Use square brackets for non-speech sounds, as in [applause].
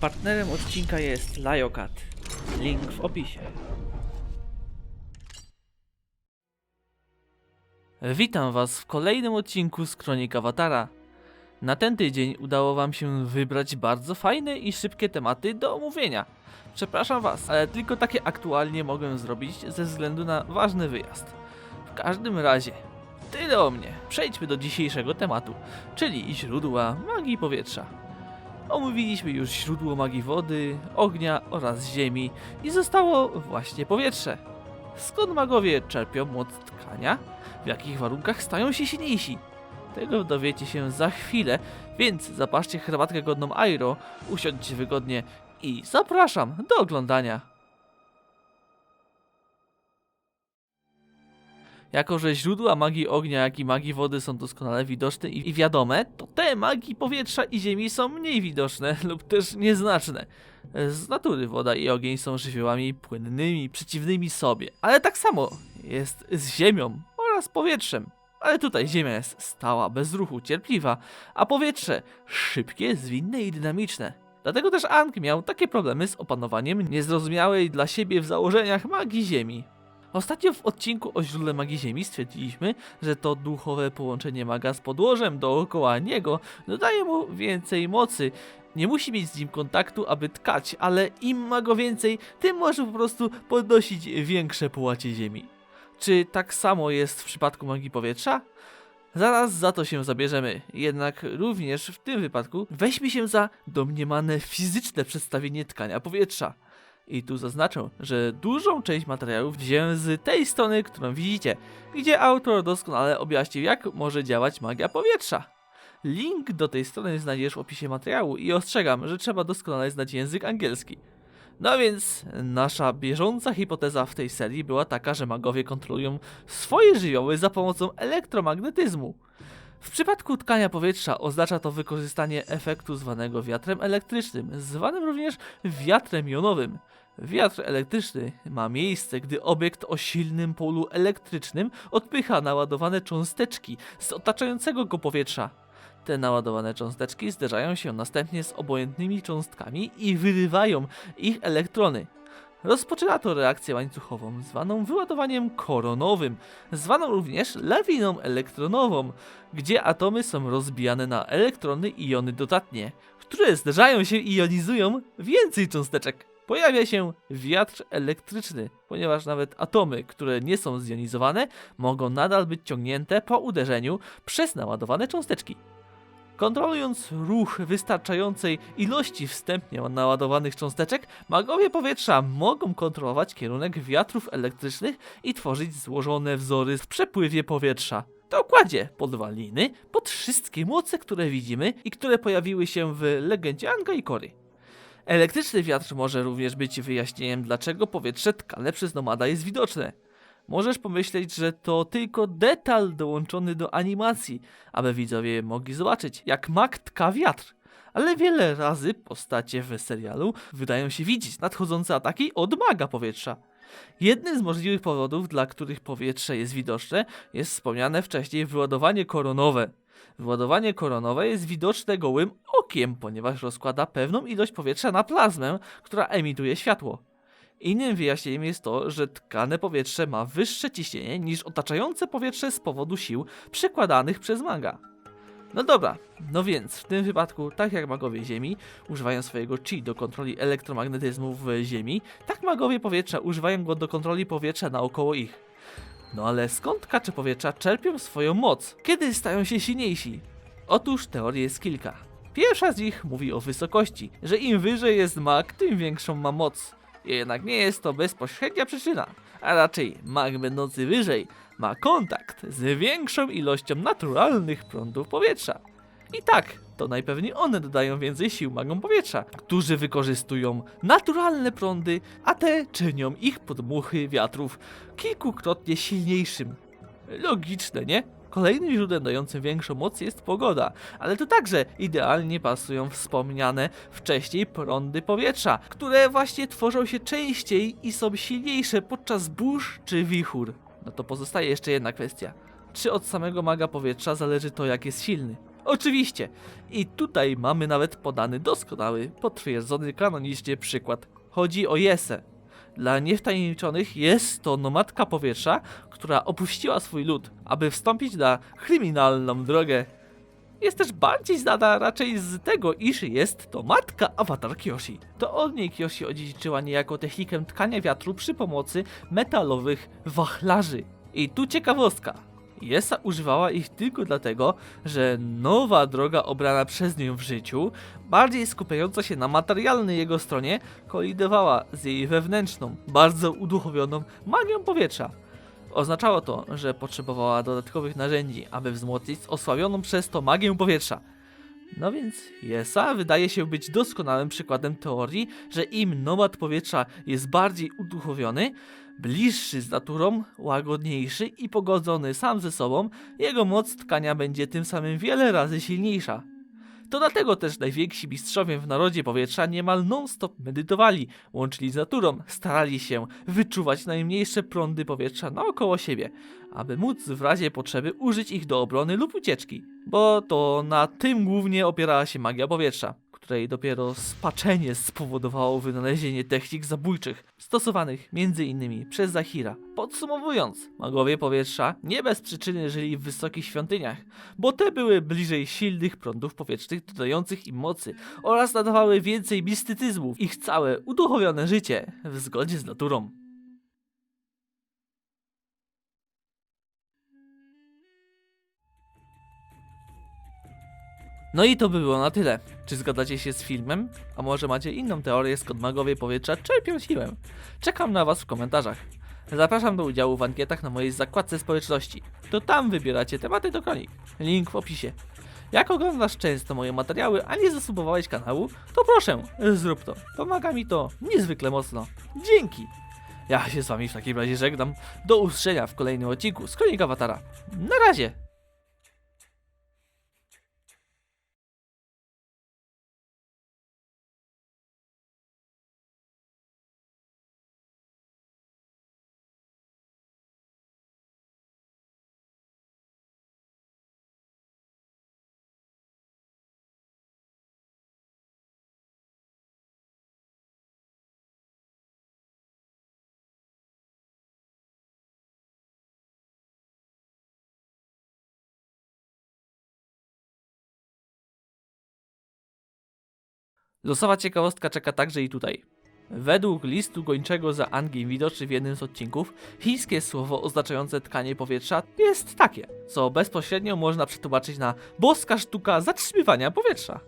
Partnerem odcinka jest Liokat. Link w opisie. Witam Was w kolejnym odcinku z Kronik Awatara. Na ten tydzień udało Wam się wybrać bardzo fajne i szybkie tematy do omówienia. Przepraszam Was, ale tylko takie aktualnie mogę zrobić ze względu na ważny wyjazd. W każdym razie, tyle o mnie. Przejdźmy do dzisiejszego tematu, czyli źródła magii powietrza. Omówiliśmy już źródło magii wody, ognia oraz ziemi i zostało właśnie powietrze. Skąd magowie czerpią moc tkania? W jakich warunkach stają się silniejsi? Tego dowiecie się za chwilę, więc zapaszcie herbatkę godną Airo, usiądźcie wygodnie i zapraszam do oglądania. Jako, że źródła magii ognia, jak i magii wody są doskonale widoczne i wiadome, to te magii powietrza i ziemi są mniej widoczne [laughs] lub też nieznaczne. Z natury woda i ogień są żywiołami płynnymi, przeciwnymi sobie, ale tak samo jest z ziemią oraz powietrzem. Ale tutaj ziemia jest stała, bez ruchu, cierpliwa, a powietrze szybkie, zwinne i dynamiczne. Dlatego też Ang miał takie problemy z opanowaniem niezrozumiałej dla siebie w założeniach magii ziemi. Ostatnio w odcinku o źródle magii ziemi stwierdziliśmy, że to duchowe połączenie maga z podłożem dookoła niego dodaje mu więcej mocy. Nie musi mieć z nim kontaktu, aby tkać, ale im ma go więcej, tym może po prostu podnosić większe połacie ziemi. Czy tak samo jest w przypadku magii powietrza? Zaraz za to się zabierzemy, jednak również w tym wypadku weźmy się za domniemane fizyczne przedstawienie tkania powietrza. I tu zaznaczę, że dużą część materiałów wziąłem z tej strony, którą widzicie, gdzie autor doskonale objaśnił, jak może działać magia powietrza. Link do tej strony znajdziesz w opisie materiału i ostrzegam, że trzeba doskonale znać język angielski. No więc nasza bieżąca hipoteza w tej serii była taka, że magowie kontrolują swoje żywioły za pomocą elektromagnetyzmu. W przypadku tkania powietrza oznacza to wykorzystanie efektu zwanego wiatrem elektrycznym, zwanym również wiatrem jonowym. Wiatr elektryczny ma miejsce, gdy obiekt o silnym polu elektrycznym odpycha naładowane cząsteczki z otaczającego go powietrza. Te naładowane cząsteczki zderzają się następnie z obojętnymi cząstkami i wyrywają ich elektrony. Rozpoczyna to reakcję łańcuchową, zwaną wyładowaniem koronowym, zwaną również lawiną elektronową, gdzie atomy są rozbijane na elektrony i jony dodatnie, które zderzają się i jonizują więcej cząsteczek. Pojawia się wiatr elektryczny, ponieważ nawet atomy, które nie są zjonizowane, mogą nadal być ciągnięte po uderzeniu przez naładowane cząsteczki. Kontrolując ruch wystarczającej ilości wstępnie naładowanych cząsteczek, magowie powietrza mogą kontrolować kierunek wiatrów elektrycznych i tworzyć złożone wzory w przepływie powietrza. To kładzie podwaliny pod wszystkie moce, które widzimy i które pojawiły się w legendzie Anga i Kory. Elektryczny wiatr może również być wyjaśnieniem, dlaczego powietrze tkane przez nomada jest widoczne. Możesz pomyśleć, że to tylko detal dołączony do animacji, aby widzowie mogli zobaczyć, jak mag tka wiatr. Ale wiele razy postacie w serialu wydają się widzieć nadchodzące ataki od maga powietrza. Jednym z możliwych powodów, dla których powietrze jest widoczne, jest wspomniane wcześniej wyładowanie koronowe. Wyładowanie koronowe jest widoczne gołym okiem, ponieważ rozkłada pewną ilość powietrza na plazmę, która emituje światło. Innym wyjaśnieniem jest to, że tkane powietrze ma wyższe ciśnienie niż otaczające powietrze z powodu sił przekładanych przez maga. No dobra, no więc w tym wypadku, tak jak magowie Ziemi używają swojego chi do kontroli elektromagnetyzmu w Ziemi, tak magowie powietrza używają go do kontroli powietrza naokoło ich. No ale skąd tkacze powietrza czerpią swoją moc? Kiedy stają się silniejsi? Otóż teorii jest kilka. Pierwsza z nich mówi o wysokości, że im wyżej jest mag, tym większą ma moc. Jednak nie jest to bezpośrednia przyczyna, a raczej mag będący wyżej ma kontakt z większą ilością naturalnych prądów powietrza. I tak, to najpewniej one dodają więcej sił magom powietrza, którzy wykorzystują naturalne prądy, a te czynią ich podmuchy wiatrów kilkukrotnie silniejszym. Logiczne, nie? Kolejnym źródłem dającym większą moc jest pogoda, ale tu także idealnie pasują wspomniane wcześniej prądy powietrza, które właśnie tworzą się częściej i są silniejsze podczas burz czy wichur. No to pozostaje jeszcze jedna kwestia. Czy od samego maga powietrza zależy to, jak jest silny? Oczywiście. I tutaj mamy nawet podany doskonały, potwierdzony kanonicznie przykład. Chodzi o Jesę. Dla niewtajemniczonych jest to nomadka powietrza, która opuściła swój lud, aby wstąpić na kryminalną drogę. Jest też bardziej znana raczej z tego, iż jest to matka awatar Kyoshi. To od niej Kyoshi odziedziczyła niejako technikę tkania wiatru przy pomocy metalowych wachlarzy. I tu ciekawostka. Jesa używała ich tylko dlatego, że nowa droga obrana przez nią w życiu, bardziej skupiająca się na materialnej jego stronie, kolidowała z jej wewnętrzną, bardzo uduchowioną magią powietrza. Oznaczało to, że potrzebowała dodatkowych narzędzi, aby wzmocnić osłabioną przez to magię powietrza. No więc Jesa wydaje się być doskonałym przykładem teorii, że im nomad powietrza jest bardziej uduchowiony, bliższy z naturą, łagodniejszy i pogodzony sam ze sobą, jego moc tkania będzie tym samym wiele razy silniejsza. To dlatego też najwięksi mistrzowie w narodzie powietrza niemal non-stop medytowali, łączyli z naturą, starali się wyczuwać najmniejsze prądy powietrza naokoło siebie, aby móc w razie potrzeby użyć ich do obrony lub ucieczki. Bo to na tym głównie opierała się magia powietrza, której dopiero spaczenie spowodowało wynalezienie technik zabójczych, stosowanych m.in. przez Zahira. Podsumowując, magowie powietrza nie bez przyczyny żyli w wysokich świątyniach, bo te były bliżej silnych prądów powietrznych dodających im mocy oraz nadawały więcej mistycyzmu w ich całe uduchowione życie w zgodzie z naturą. No i to by było na tyle. Czy zgadzacie się z filmem? A może macie inną teorię, skąd magowie powietrza czerpią siłę? Czekam na was w komentarzach. Zapraszam do udziału w ankietach na mojej zakładce społeczności. To tam wybieracie tematy do kronik. Link w opisie. Jak oglądasz często moje materiały, a nie zasubowałeś kanału, to proszę, zrób to. Pomaga mi to niezwykle mocno. Dzięki! Ja się z wami w takim razie żegnam. Do usłyszenia w kolejnym odcinku z Kronik Awatara. Na razie! Losowa ciekawostka czeka także i tutaj. Według listu gończego za Angiem widoczny w jednym z odcinków, chińskie słowo oznaczające tkanie powietrza jest takie, co bezpośrednio można przetłumaczyć na boska sztuka zatrzymywania powietrza.